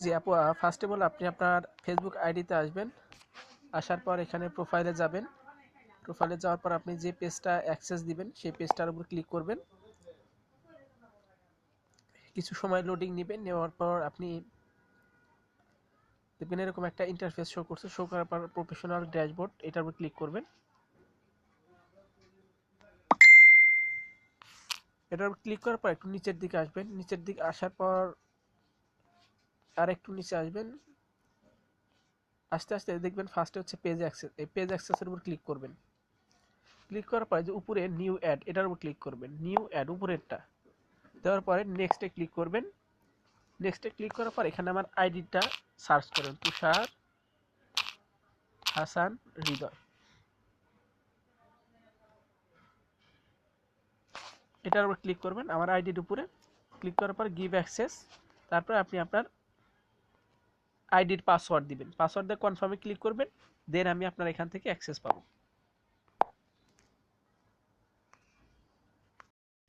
জি আপু first of all আপনি আপনার ফেসবুক আইডিতে আসবেন। আসার পর এখানে প্রোফাইলে যাবেন। প্রোফাইলে যাওয়ার পর আপনি যে পেজটা অ্যাক্সেস দিবেন, সেই পেজটার উপর ক্লিক করবেন। কিছু সময় লোডিং নেবেন, নেওয়ার পর আপনি দেখবেন এরকম একটা ইন্টারফেস শো করছে। শো করার পর প্রফেশনাল ড্যাশবোর্ড এটার উপর ক্লিক করবেন। এটার ক্লিক করার পর একটু নিচের দিকে আসবেন। নিচের দিকে আসার পর আর একটু নিচে আসবেন। আস্তে আস্তে দেখবেন ফার্স্টে হচ্ছে পেজ অ্যাক্সেস এই পেজ অ্যাক্সেসের উপর ক্লিক করবেন। ক্লিক করার পরে যে উপরে নিউ অ্যাড এটার উপর ক্লিক করবেন। নিউ অ্যাড উপরেরটা। দেওয়ার পরে নেক্সটে ক্লিক করবেন। নেক্সটে ক্লিক করার পর এখানে আমার আইডিটা সার্চ করবেন। তুষার হাসান হৃদয়। এটার উপর ক্লিক করবেন। আমার আইডির উপরে ক্লিক করার পর গিভ অ্যাক্সেস তারপর আপনি আপনার আইডির পাসওয়ার্ড দিবেন। পাসওয়ার্ড দিয়ে কনফার্মে ক্লিক করবেন দেন আমি আপনার এখান থেকে অ্যাক্সেস পাবো।